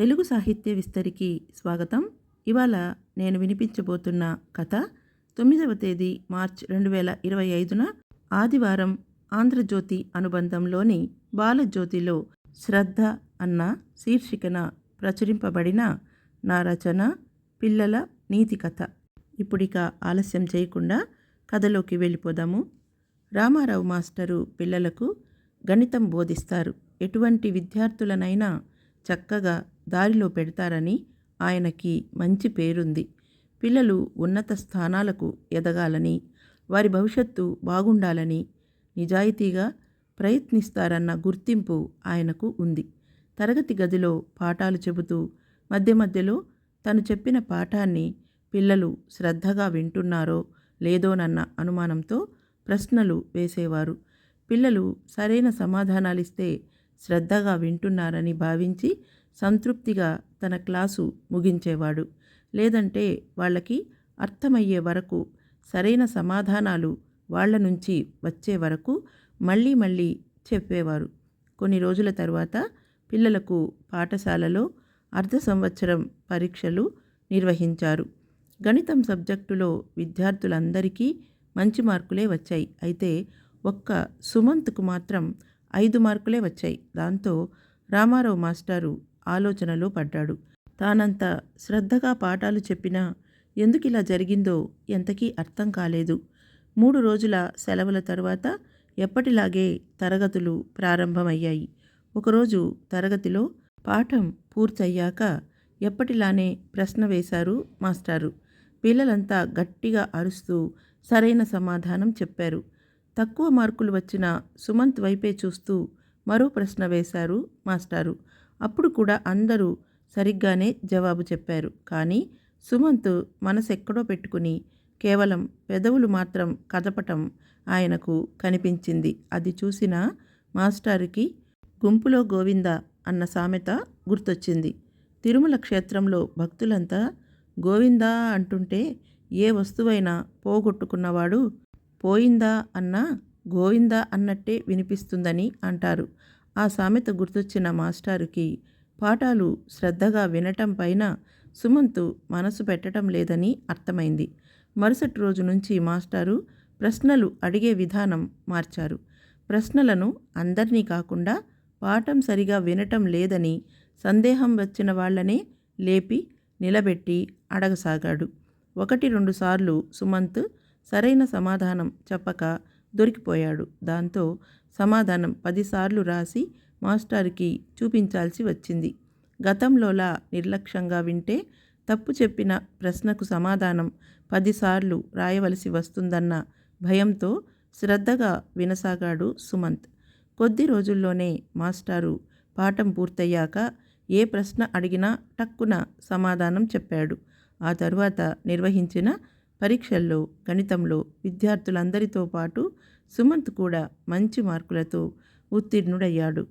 తెలుగు సాహిత్య విస్తరికి స్వాగతం. ఇవాళ నేను వినిపించబోతున్న కథ తొమ్మిదవ తేదీ మార్చ్ రెండు వేల ఇరవై ఐదున ఆదివారం ఆంధ్రజ్యోతి అనుబంధంలోని బాలజ్యోతిలో శ్రద్ధ అన్న శీర్షికన ప్రచురింపబడిన నా రచన పిల్లల నీతి కథ. ఇప్పుడిక ఆలస్యం చేయకుండా కథలోకి వెళ్ళిపోదాము. రామారావు మాస్టరు పిల్లలకు గణితం బోధిస్తారు. ఎటువంటి విద్యార్థులనైనా చక్కగా దారిలో పెడతారని ఆయనకి మంచి పేరుంది. పిల్లలు ఉన్నత స్థానాలకు ఎదగాలని వారి భవిష్యత్తు బాగుండాలని నిజాయితీగా ప్రయత్నిస్తారన్న గుర్తింపు ఆయనకు ఉంది. తరగతి గదిలో పాఠాలు చెబుతూ మధ్య మధ్యలో తను చెప్పిన పాఠాన్ని పిల్లలు శ్రద్ధగా వింటున్నారో లేదోనన్న అనుమానంతో ప్రశ్నలు వేసేవారు. పిల్లలు సరైన సమాధానాలిస్తే శ్రద్ధగా వింటున్నారని భావించి సంతృప్తిగా తన క్లాసు ముగించేవాడు. లేదంటే వాళ్ళకి అర్థమయ్యే వరకు సరైన సమాధానాలు వాళ్ళ నుంచి వచ్చే వరకు మళ్ళీ మళ్ళీ చెప్పేవారు. కొన్ని రోజుల తర్వాత పిల్లలకు పాఠశాలలో అర్ధ సంవత్సరం పరీక్షలు నిర్వహించారు. గణితం సబ్జెక్టులో విద్యార్థులందరికీ మంచి మార్కులే వచ్చాయి. అయితే ఒక్క సుమంత్కు మాత్రం ఐదు మార్కులే వచ్చాయి. దాంతో రామారావు మాస్టారు ఆలోచనలో పడ్డాడు. తానంత శ్రద్ధగా పాఠాలు చెప్పినా ఎందుకు ఇలా జరిగిందో ఎంతకీ అర్థం కాలేదు. మూడు రోజుల సెలవుల తర్వాత ఎప్పటిలాగే తరగతులు ప్రారంభమయ్యాయి. ఒకరోజు తరగతిలో పాఠం పూర్తయ్యాక ఎప్పటిలానే ప్రశ్న వేశారు మాస్టారు. పిల్లలంతా గట్టిగా అరుస్తూ సరైన సమాధానం చెప్పారు. తక్కువ మార్కులు వచ్చిన సుమంత్ వైపే చూస్తూ మరో ప్రశ్న వేశారు మాస్టారు. అప్పుడు కూడా అందరూ సరిగ్గానే జవాబు చెప్పారు. కానీ సుమంత్ మనసెక్కడో పెట్టుకుని కేవలం పెదవులు మాత్రం కదపటం ఆయనకు కనిపించింది. అది చూసిన మాస్టారుకి గుంపులో గోవింద అన్న సామెత గుర్తొచ్చింది. తిరుమల క్షేత్రంలో భక్తులంతా గోవిందా అంటుంటే ఏ వస్తువైనా పోగొట్టుకున్నవాడు పోయిందా అన్నా గోవిందా అన్నట్టే వినిపిస్తుందని అంటారు. ఆ సామెత గుర్తొచ్చిన మాస్టారుకి పాఠాలు శ్రద్ధగా వినటం పైన సుమంతు మనసు పెట్టడం లేదని అర్థమైంది. మరుసటి రోజు నుంచి మాస్టారు ప్రశ్నలు అడిగే విధానం మార్చారు. ప్రశ్నలను అందరినీ కాకుండా పాఠం సరిగా వినటం లేదని సందేహం వచ్చిన వాళ్ళనే లేపి నిలబెట్టి అడగసాగాడు. ఒకటి రెండు సార్లు సుమంత్ సరైన సమాధానం చెప్పక దొరికిపోయాడు. దాంతో సమాధానం పదిసార్లు రాసి మాస్టారుకి చూపించాల్సి వచ్చింది. గతంలోలా నిర్లక్ష్యంగా వింటే తప్పు చెప్పిన ప్రశ్నకు సమాధానం పదిసార్లు రాయవలసి వస్తుందన్న భయంతో శ్రద్ధగా వినసాగాడు సుమంత్. కొద్ది రోజుల్లోనే మాస్టారు పాఠం పూర్తయ్యాక ఏ ప్రశ్న అడిగినా టక్కున సమాధానం చెప్పాడు. ఆ తరువాత నిర్వహించిన పరీక్షల్లో గణితంలో విద్యార్థులందరితో పాటు సుమంత్ కూడా మంచి మార్కులతో ఉత్తీర్ణుడయ్యాడు.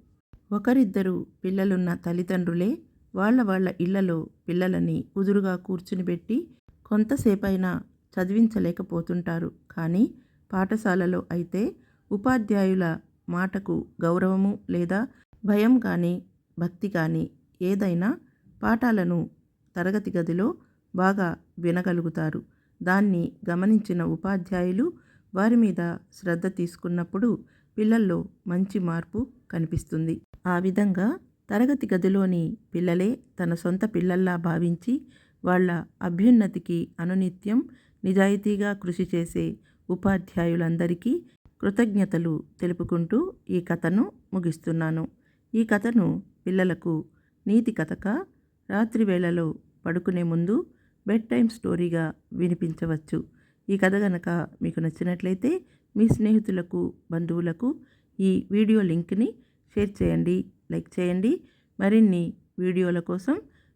ఒకరిద్దరు పిల్లలున్న తల్లిదండ్రులే వాళ్ళ వాళ్ళ ఇళ్ళలో పిల్లలని కుదురుగా కూర్చునిపెట్టి కొంతసేపైనా చదివించలేకపోతుంటారు. కానీ పాఠశాలలో అయితే ఉపాధ్యాయుల మాటకు గౌరవము లేదా భయం కానీ భక్తి కానీ ఏదైనా పాఠాలను తరగతి గదిలో బాగా వినగలుగుతారు. దాన్ని గమనించిన ఉపాధ్యాయులు వారి మీద శ్రద్ధ తీసుకున్నప్పుడు పిల్లల్లో మంచి మార్పు కనిపిస్తుంది. ఆ విధంగా తరగతి గదిలోని పిల్లలే తన సొంత పిల్లల్లా భావించి వాళ్ళ అభ్యున్నతికి అనునిత్యం నిజాయితీగా కృషి చేసే ఉపాధ్యాయులందరికీ కృతజ్ఞతలు తెలుపుకుంటూ ఈ కథను ముగిస్తున్నాను. ఈ కథను పిల్లలకు నీతి కథక రాత్రి వేళలో పడుకునే ముందు బెడ్ టైం స్టోరీగా వినిపించవచ్చు. ఈ కథ గనక మీకు నచ్చినట్లయితే మీ స్నేహితులకు బంధువులకు ఈ వీడియో లింక్ని షేర్ చేయండి లైక్ చేయండి. మరిన్ని వీడియోల కోసం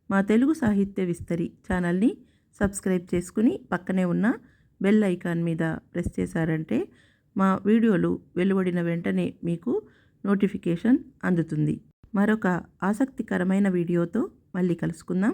మా తెలుగు సాహిత్య విస్తరి ఛానల్ని సబ్స్క్రైబ్ చేసుకుని పక్కనే ఉన్న బెల్ ఐకాన్ మీద ప్రెస్ చేశారంటే మా వీడియోలు వెలువడిన వెంటనే మీకు నోటిఫికేషన్ అందుతుంది. మరొక ఆసక్తికరమైన వీడియోతో మళ్ళీ కలుసుకుందాం.